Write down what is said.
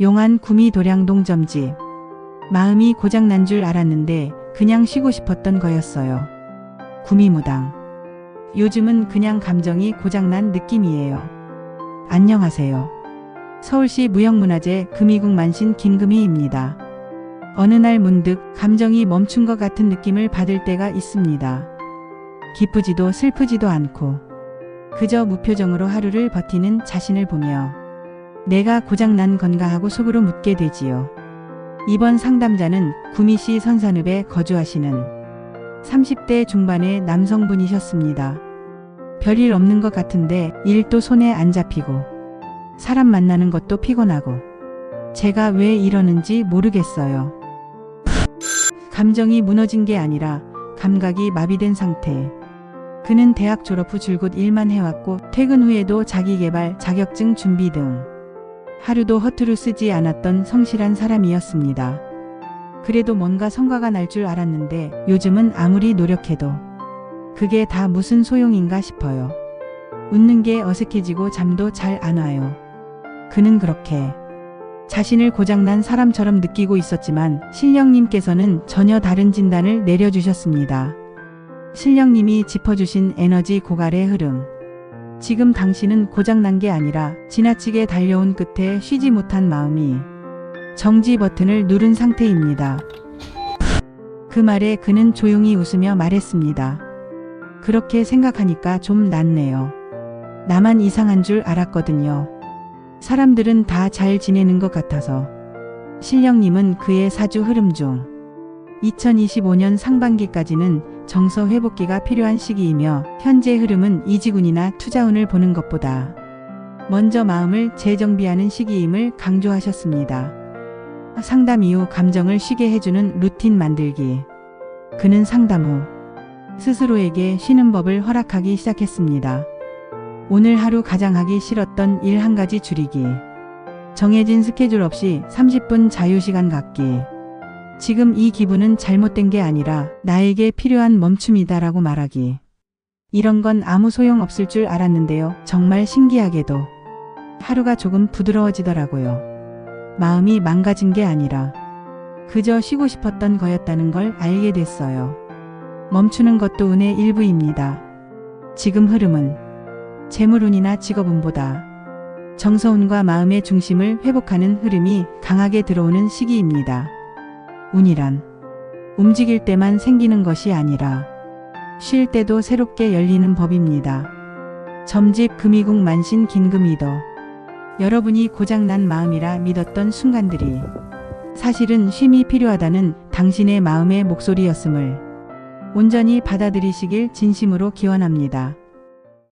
용안 구미 도량동 점집. 마음이 고장난 줄 알았는데 그냥 쉬고 싶었던 거였어요. 구미무당. 요즘은 그냥 감정이 고장난 느낌이에요. 안녕하세요. 서울시 무형문화재 금이국 만신 김금희입니다. 어느 날 문득 감정이 멈춘 것 같은 느낌을 받을 때가 있습니다. 기쁘지도 슬프지도 않고 그저 무표정으로 하루를 버티는 자신을 보며 내가 고장난 건가 하고 속으로 묻게 되지요. 이번 상담자는 구미시 선산읍에 거주하시는 30대 중반의 남성분이셨습니다. 별일 없는 것 같은데 일도 손에 안 잡히고 사람 만나는 것도 피곤하고 제가 왜 이러는지 모르겠어요. 감정이 무너진 게 아니라 감각이 마비된 상태. 그는 대학 졸업 후 줄곧 일만 해왔고 퇴근 후에도 자기개발, 자격증 준비 등 하루도 허투루 쓰지 않았던 성실한 사람이었습니다. 그래도 뭔가 성과가 날 줄 알았는데 요즘은 아무리 노력해도 그게 다 무슨 소용인가 싶어요. 웃는 게 어색해지고 잠도 잘 안 와요. 그는 그렇게 자신을 고장난 사람처럼 느끼고 있었지만 신령님께서는 전혀 다른 진단을 내려주셨습니다. 신령님이 짚어주신 에너지 고갈의 흐름. 지금 당신은 고장난 게 아니라 지나치게 달려온 끝에 쉬지 못한 마음이 정지 버튼을 누른 상태입니다. 그 말에 그는 조용히 웃으며 말했습니다. 그렇게 생각하니까 좀 낫네요. 나만 이상한 줄 알았거든요. 사람들은 다 잘 지내는 것 같아서. 신령님은 그의 사주 흐름 중 2025년 상반기까지는 정서 회복기가 필요한 시기이며 현재 흐름은 이지군이나 투자운을 보는 것보다 먼저 마음을 재정비하는 시기임을 강조하셨습니다. 상담 이후 감정을 쉬게 해주는 루틴 만들기. 그는 상담 후 스스로에게 쉬는 법을 허락하기 시작했습니다. 오늘 하루 가장 하기 싫었던 일 한 가지 줄이기. 정해진 스케줄 없이 30분 자유시간 갖기. 지금 이 기분은 잘못된 게 아니라 나에게 필요한 멈춤이다라고 말하기. 이런 건 아무 소용 없을 줄 알았는데요. 정말 신기하게도 하루가 조금 부드러워지더라고요. 마음이 망가진 게 아니라 그저 쉬고 싶었던 거였다는 걸 알게 됐어요. 멈추는 것도 운의 일부입니다. 지금 흐름은 재물운이나 직업운보다 정서운과 마음의 중심을 회복하는 흐름이 강하게 들어오는 시기입니다. 운이란 움직일 때만 생기는 것이 아니라 쉴 때도 새롭게 열리는 법입니다. 점집 금이국 만신 긴금이더 여러분이 고장난 마음이라 믿었던 순간들이 사실은 쉼이 필요하다는 당신의 마음의 목소리였음을 온전히 받아들이시길 진심으로 기원합니다.